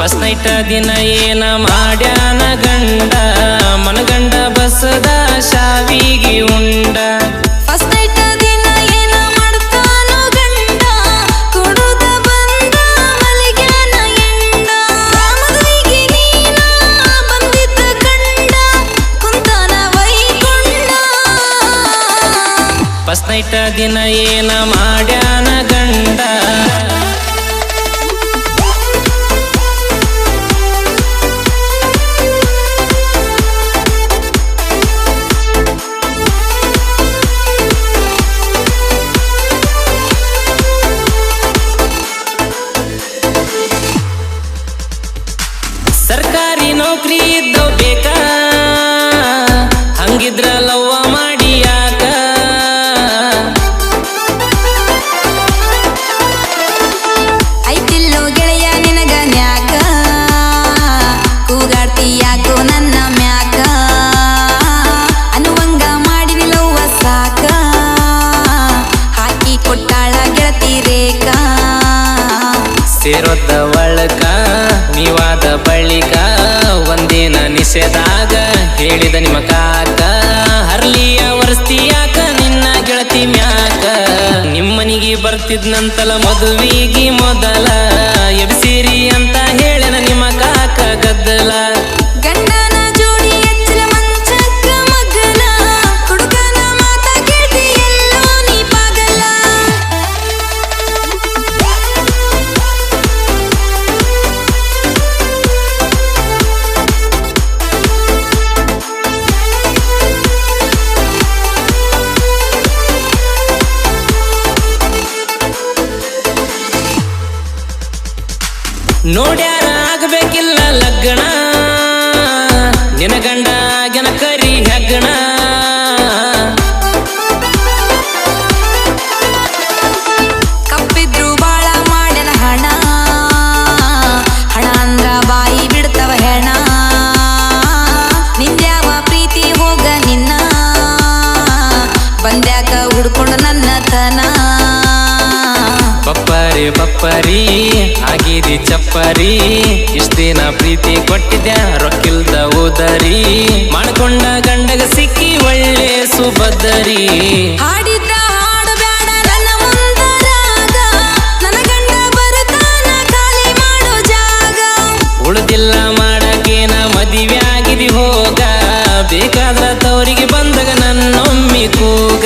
Night ದಿನ ಏನ ಮಾಡ್ಯಾನ ಗಂಡ ಮನಗಂಡ ಬಸದ ಶಾವಿಗೆ ಉಂಡ. ಫಸ್ಟ್ ನೈಟ್ ದಿನ ಏನ ಮಾಡ್ಯಾನ ಗಂಡ ಸರ್ಕಾರಿ ನೌಕರಿ ಇದ್ದವ್ ಬೇಕಾ? ಹಂಗಿದ್ರ ಲವ್ವ ಮಾಡಿ ಯಾಕ ಐತಿಲ್ಲೋ ಗೆಳೆಯ ನಿನಗ ನ್ಯಾಕ? ಕೂಗಾಡ್ತಿ ಯಾಕೋ ನನ್ನ ಮ್ಯಾಕ? ಅನುವಂಗ ಲವ್ವ ಸಾಕ? ಹಾಕಿ ಕೊಟ್ಟಾಳ ಗೆಳತಿ ರೇಖಾ? ಸೇರೊದ್ದ ನಿಷೇಧಾಗ ಹೇಳಿದ ನಿಮ್ಮ ಕಾಕ ಹರ್ಲಿಯ ವರ್ಸ್ತಿಯಾಕ ನಿನ್ನ ಗೆಳತಿ ಮ್ಯಾಕ? ನಿಮ್ಮನಿಗೆ ಬರ್ತಿದ್ನಂತಲ ಮದುವಿಗೆ ಮೊದಲ ನೋಡ್ಯಾರ ಆಗಬೇಕಿಲ್ಲ ಲಗ್ನ. ನಿನ ಗಂಡ ಗೆನ ಕರಿ ಹೆಗ್ಗಣ ಕಪ್ಪಿದ್ರು ಬಾಳ ಮಾಡ್ಯನ ಹಣ. ಹಣ ಅಂದ್ರ ಬಾಯಿ ಬಿಡ್ತವ ಹೆಣ. ನಿಂದ್ಯಾವ ಪ್ರೀತಿ ಹೋಗ ನಿನ್ನ. ಬಂದ್ಯಾಕ ಹುಡ್ಕೊಂಡು ನನ್ನ ತನ. ಬಪ್ಪರಿ ಆಗಿದಿ ಚಪ್ಪರಿ. ಇಷ್ಟ ದಿನ ಪ್ರೀತಿ ಕೊಟ್ಟಿದ್ಯ ರೊಕ್ಕಿಲ್ದ ಉದರಿ. ಮಾಡ್ಕೊಂಡ ಗಂಡಗ ಸಿಕ್ಕಿ ಒಳ್ಳೆ ಸುಭದ್ರಿ. ಉಳ್ದಿಲ್ಲ ಮಾಡಕೇನ ಮದಿವೆ ಆಗಿದಿ ಹೋಗ. ಬೇಕಾದ್ರ ತವರಿಗೆ ಬಂದಾಗ ನನ್ನೊಮ್ಮಿ ಕೂಗ.